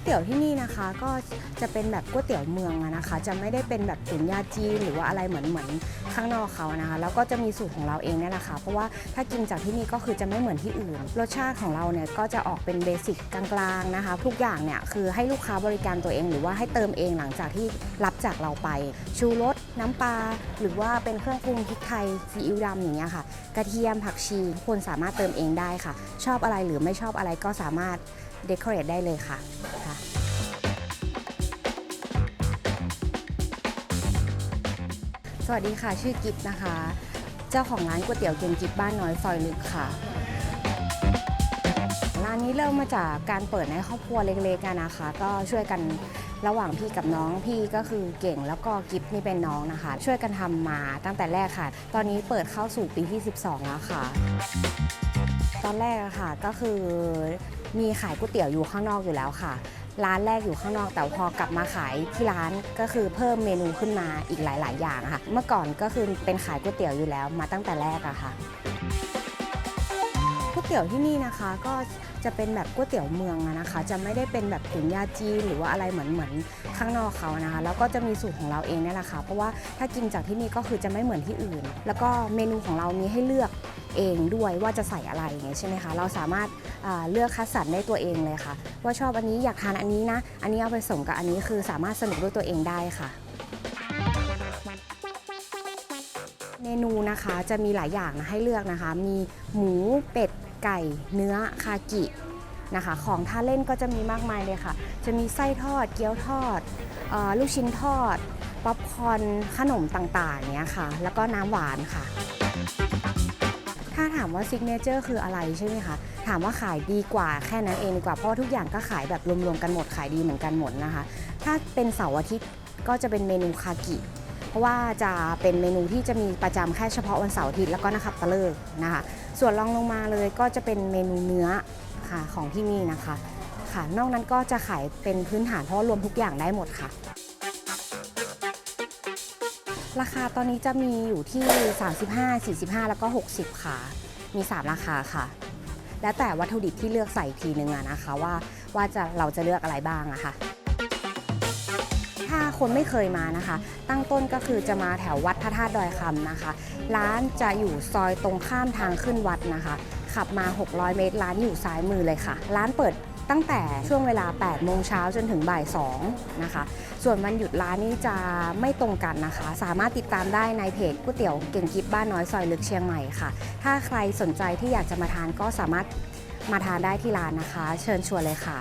วยเตี๋ยวที่นี่นะคะ ก็จะเป็นแบบก๋วยเตี๋ยวเมืองนะคะ จะไม่ได้เป็นแบบตุ๋นยาจีนหรือว่าอะไรเหมือนเหมือนข้างนอกเขานะคะ แล้วก็จะมีสูตรของเราเองเนี่ยแหละค่ะเพราะว่าถ้ากินจากที่นี่ก็คือจะไม่เหมือนที่อื่น รสชาติของเราเนี่ยก็จะออกเป็นเบสิกกลางๆนะคะ ทุกอย่างเนี่ยคือให้ลูกค้าบริการตัวเอง หรือว่าให้เติมเองหลังจากที่รับจากเราไป ชูรสน้ำปลาหรือว่าเป็นเครื่องปรุงพริกไทยซีอิ๊วดำอย่างเงี้ยค่ะ กระเทียมผักชีคนสามารถเติมเองได้ค่ะ ชอบอะไรหรือไม่ชอบอะไรก็สามารถเดคอเรทได้เลยค่ะ วัสดีค่ะ ชื่อกิฟนะคะ เจ้าของร้านก๋วยเตี๋ยวเกียงกิฟบ้านน้อยซอยลึกค่ะ ร้านนี้เริ่มมาจากการเปิดในครอบครัวเล็กๆอะนนะคะ ก็ช่วยกันระหว่างพี่กับน้องพี่ก็คือเก่งแล้วก็กิฟนี่เป็นน้องนะคะ ช่วยกันทำมาตั้งแต่แรกค่ะ ตอนนี้เปิดเข้าสู่ปีที่ 12 แล้วค่ะ ตอนแรกอะค่ะก็คือ มีขายก๋วยเตี๋ยวอยู่ข้างนอกอยู่แล้วค่ะ ร้านแรกอยู่ข้างนอกแต่พอกลับมาขายที่ร้านก็คือเพิ่มเมนูขึ้นมาอีกหลาย ๆ อย่างค่ะ เมื่อก่อนก็คือเป็นขายก๋วยเตี๋ยวอยู่แล้วมาตั้งแต่แรกอะค่ะก๋วยเตี๋ยวที่นี่นะคะก็จะเป็นแบบก๋วยเตี๋ยวเมืองนะคะ จะไม่ได้เป็นแบบตุ๋นยาจีนหรือว่าอะไรเหมือนเหมือนข้างนอกเขานะคะ แล้วก็จะมีสูตรของเราเองนี่แหละค่ะ เพราะว่าถ้ากินจากที่นี่ก็คือจะไม่เหมือนที่อื่น แล้วก็เมนูของเรามีให้เลือกเองด้วยว่าจะใส่อะไรอย่างเงี้ยใช่ไหมคะ เราสามารถ เลือกคัดสรรได้ตัวเองเลยค่ะ ว่าชอบอันนี้อยากทานอันนี้นะ อันนี้เอาไปส่งกับอันนี้คือสามารถสนุกด้วยตัวเองได้ค่ะเมนูนะคะจะมีหลายอย่างนะให้เลือกนะคะ มีหมูเป็ดไก่ เนื้อคากินะคะ ของทาเล่นก็จะมีมากมายเลยค่ะ จะมีไส้ทอด เกี๊ยวทอดออลูกชิ้นทอด ป๊อปคอร์นขนมต่างๆเนี้ยค่ะ แล้วก็น้ำหวานค่ะามว่าซิกเนเจอร์คืออะไรใช่ไหมคะถามว่าขายดีกว่าแค่นั้นเองดีกว่าเพราะว่าทุกอย่างก็ขายแบบรวมๆกันหมดขายดีเหมือนกันหมดนะคะ ถ้าเป็นเสาร์อาทิตย์ก็จะเป็นเมนูคากิเพราะว่าจะเป็นเมนูที่จะมีประจำแค่เฉพาะวันเสาร์อาทิตย์แล้วก็นักขับตะเลิกนะคะ ส่วนรองลงมาเลยก็จะเป็นเมนูเนื้อค่ะของที่นี่นะคะค่ะ นอกนั้นก็จะขายเป็นพื้นฐานเพราะว่ารวมทุกอย่างได้หมดค่ะ ราคาตอนนี้จะมีอยู่ที่ 35 45 แล้วก็ 60 ค่ะ มี 3 ราคาค่ะ แล้วแต่วัตถุดิบที่เลือกใส่อีกทีนึงอะนะคะว่าว่าจะเราจะเลือกอะไรบ้างอะค่ะ ถ้าคนไม่เคยมานะคะ ตั้งต้นก็คือจะมาแถววัดพระธาตุดอยคำนะคะ ร้านจะอยู่ซอยตรงข้ามทางขึ้นวัดนะคะ ขับมา 600 เมตรร้านอยู่ซ้ายมือเลยค่ะ ร้านเปิด ตั้งแต่ช่วงเวลา 8 โมงเช้าจนถึงบ่าย 2 นะคะ ส่วนวันหยุดร้านนี้จะไม่ตรงกันนะคะ สามารถติดตามได้ในเพจก๋วยเตี๋ยวเก่งกิฟบ้านน้อยซอยลึกเชียงใหม่ค่ะ ถ้าใครสนใจที่อยากจะมาทานก็สามารถมาทานได้ที่ร้านนะคะ เชิญชวนเลยค่ะ